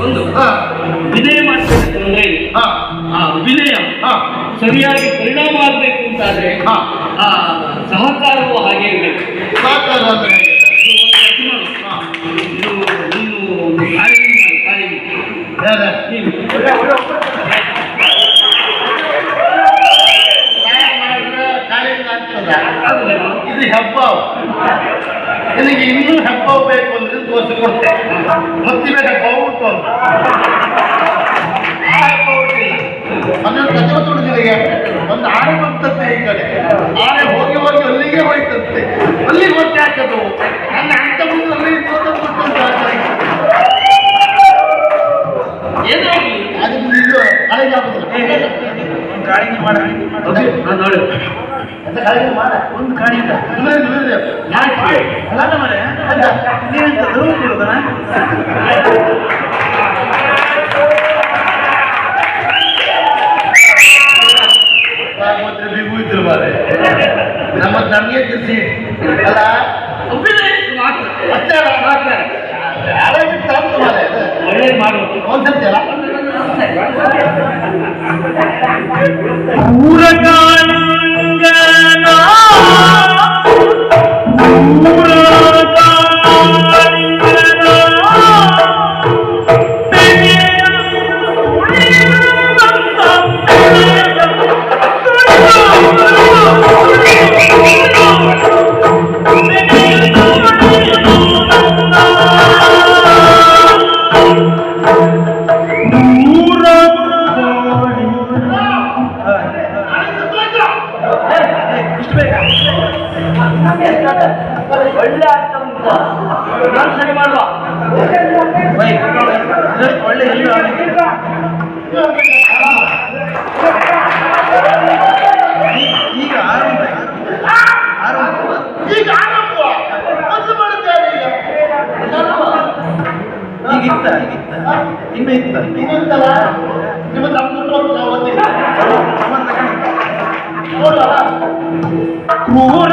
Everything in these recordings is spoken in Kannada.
ಒಂದು ಹಾ, ವಿನಯ ಹಾ, ಆ ವಿನಯ ಹಾ, ಸರಿಯಾಗಿ ಪರಿಣಾಮ ಆಗಬೇಕು ಅಂತಾದ್ರೆ ಹಾ. ಆ ಸಹಕಾರವು ಹಾಗೆ ಇರಬೇಕು. ಸಹಕಾರ ನೀನು ಕಾರ್ಯ ಮಾಡು, ಕಾರ್ಯ ಮಾಡು. ಯಾರು? ನೀನು ಸಹಾಯ ಮಾಡಿದ್ರೆ ಕಾಲಿಂದ ಆಗ್ತದ? ಆಗುದಿಲ್ಲ? ಇದು ಹೆಬ್ಬ ನಿನಗೆ ಇನ್ನೂ ಹೆಬ್ಬ ಬೇಕು ಅಂದ್ರೆ ತೋರಿಸಿಕೊಡ್ತೆ ಮತ್ತಿವೆ ಹೆಬ್ಬ ಉಂಟು ಅಂತ. ಆ ಹೆಬ್ಬ ಉಂಟಿಲ್ಲ. ಅದನ್ನು ಗೊತ್ತುಂಟು ನಿನಗೆ. ಒಂದು ಆನೆ ಬಂತಂತೆ ಈ ಕಡೆ. ಆನೆ ಹೋಗಿ ಹೋಗಿ ಅಲ್ಲಿಗೆ ಹೋಯ್ತಂತೆ. ಅಲ್ಲಿಗೆ ಹೊಟ್ಟೆ ಹಾಕದು ನನ್ನ ಅಂತ ಮುಂದೆ ಅಲ್ಲಿಗೆ ಹೋದದ್ದು ಗೊತ್ತುಂಟು ಏನಾಗ್ಲಿ ಅದು ಇದು ಮಾಡಿ ಆಗುದಿಲ್ಲ ಕಾಳಿಗೆ ಮಾಡ ಓಕೆ, ನಾನು ನೋಡು ಅಂತ ಕಾಳಿಗೆ ಮಾಡ ಒಂದು ಕಾಣಿಲ್ಲ ಇಲ್ಲೇ ಇಲ್ಲೇ ಯಾಕೆ ಅಲ್ಲ ಮರೆ ನೀವೆಂತ ಧರ್ಮ ಕೊಡೋದನ ಮತ್ತೆ ಬಿಗು ಇದ್ರು ಮಾರೆ ನಮ್ಮ ನಮಗೆ ಕೃಷಿ ಅಲ್ಲ ಒಪ್ಪಿದ್ರೆ ಮಾತ್ರ ಅಷ್ಟೇ ಅಲ್ಲ ಮಾತ್ರ ಯಾರಾಗಿ ತಂತು ಮಾರೆ ಒಳ್ಳೇದು ಮಾಡು ಒಂದ್ಸತಿ ಅಲ್ಲ ಇಷ್ಟು ಸರಿ ಮಾಡುವ. ಒಳ್ಳೆ ಈಗ. ಈಗ ಮೊದಲು ಇನ್ನು ಇತ್ತ. ಇನ್ನು ಇತ್ತ ಇನ್ನೊಂದಲ್ಲ ನಿಮ್ಮ ತಮ್ಮ ಕ್ರೂರ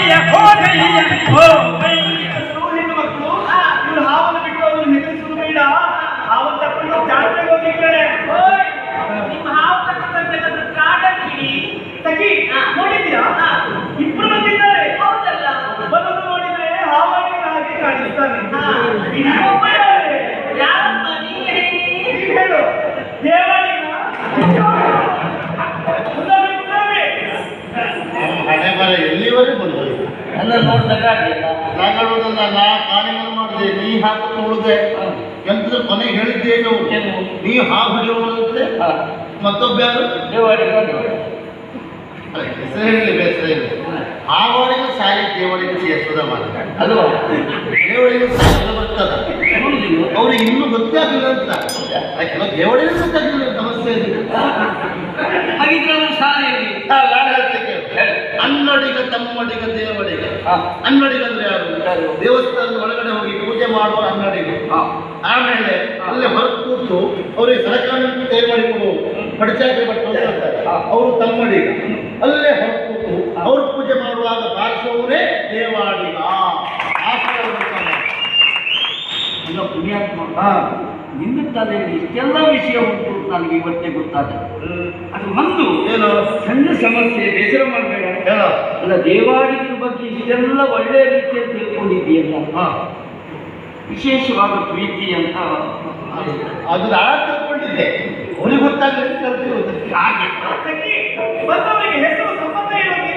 ಹೋಗಯ್ಯ ಹೋಗಯ್ಯ ಹೋಗಯ್ಯ ಹೆಣ್ಣು ಮಕ್ಕಳು ಇವ್ರು ಹಾವನ್ನು ಬಿಟ್ಟು ಅವ್ರು ಹೆದರಿಸುವುದು ಬೇಡ. ಹಾವನ್ನು ತಕೊಂಡು ಜಾತ್ರೆಗೆ ಹೋಗಿ ಕಡೆ ನಿಮ್ಮ ಹಾವು ತಕ್ಕಂತೆ ಕಾಡಕ್ಕಿಡಿ ಸಖಿ ನೋಡಿದ್ಯಾ ಇಬ್ರು ಬಂದಿದ್ದಾರೆ. ಹೌದಲ್ಲ. ಒಬ್ಬನನ್ನು ನೋಡಿದ್ರೆ ಹಾಗೆ ಕಾಣಿಸ್ತಾನೆ. ಹಾ. ಯಾರಮ್ಮ ನೀವೇ ಹೇಳು. ದೇವಳಿನ ಹಣೆ ಬರ ಎಲ್ಲಿವರೆಗೆ ಬಂದು ಆಗಿಲ್ಲ ನಾ ಕಾರ್ಯಗಳು ಮಾಡಿದೆ ನೀ ಹಾಕು ತುಳಿದೆ. ಎಂತ ಕೊನೆಗೆ ಹೇಳಿದ್ದೆ? ನೀ ಹಾವು ಹಿಡಿಯುವಂತೆ. ಮತ್ತೊಬ್ಬ ಯಾರು? ಹೆಸರು ಹೇಳಿ ಬೇಸರ ಇಲ್ಲ ಹಾವಳಿಗೆ ಸಾಯಿ ದೇವಳಿಗೆ ಸೇರಿಸೋದ ಮಾತ್ರ ಅಲ್ವಾ ದೇವಳಿಗೆ ಸಾಯಿಸೋದ ಬರ್ತದ? ಅವ್ರಿಗೆ ಇನ್ನೂ ಗೊತ್ತಾಗಿಲ್ಲ ಅಂತ. ಕೆಲವು ದೇವಳಿಗೂ ಗೊತ್ತಾಗಿಲ್ಲ ಸಮಸ್ಯೆ ಇದೆ ಹಾಗಿದ್ರೆ ಅವನು ಶಾಲೆಯಲ್ಲಿ ಆ, ನಾನು ಹೇಳ್ತೇನೆ ಕೇಳು. ಅನ್ನಡಿಗ ತಮ್ಮಡಿಗ ದೇವಡಿಗ. ಅನ್ವಡಿಗ ಅಂದ್ರೆ ಯಾರು? ದೇವಸ್ಥಾನದ ಒಳಗಡೆ ಹೋಗಿ ಪೂಜೆ ಮಾಡುವ ಅನ್ನಡಿಗ. ಆಮೇಲೆ ಅಲ್ಲೇ ಹೊರ ಕೂತು ಅವರಿಗೆ ಸರಕಾರ ತಯಾರು ಮಾಡಿ ಕೊಡು ಪಡಿಚಾಕಿ ಭಟ್ರು ಅಂತ ಹೇಳ್ತಾರೆ. ಹಾ. ಅವರು ತಮ್ಮಡಿಗ. ಅಲ್ಲೇ ಹೊರ ಕೂತು ಅವರು ಪೂಜೆ ಮಾಡುವಾಗ ಪಾರ್ಶ್ವವರೇ ದೇವಾಡಿಗ. ಪುಣ್ಯಾತ್ಮ. ನಿನ್ನ ತಲೆಯಲ್ಲಿ ಇಷ್ಟೆಲ್ಲ ವಿಷಯ ಉಂಟು. ನನಗೆ ಇವತ್ತೇ ಗೊತ್ತಾದ. ಅದು ಒಂದು ಏನು? ಸಣ್ಣ ಸಮಸ್ಯೆ ಬೇಸರ ಮಾಡಬೇಡ. ಅಲ್ಲ ದೇವಾಡಿಗಳ ಬಗ್ಗೆ ಇದೆಲ್ಲ ಒಳ್ಳೆಯ ರೀತಿಯಲ್ಲಿ ತಿಳ್ಕೊಂಡಿದ್ದೀಯಲ್ಲ? ಹಾ. ವಿಶೇಷವಾದ ಪ್ರೀತಿ ಅಂತ ಅದು ನಾನು ತಿಳ್ಕೊಂಡಿದ್ದೆ. ಅವ್ರಿಗೆ ಗೊತ್ತಾಗಲಿಕ್ಕೆ ಹಾಗೆ. ಬಂದವರಿಗೆ ಹೆಸರು ಸಂಬಂಧ ಇರೋದು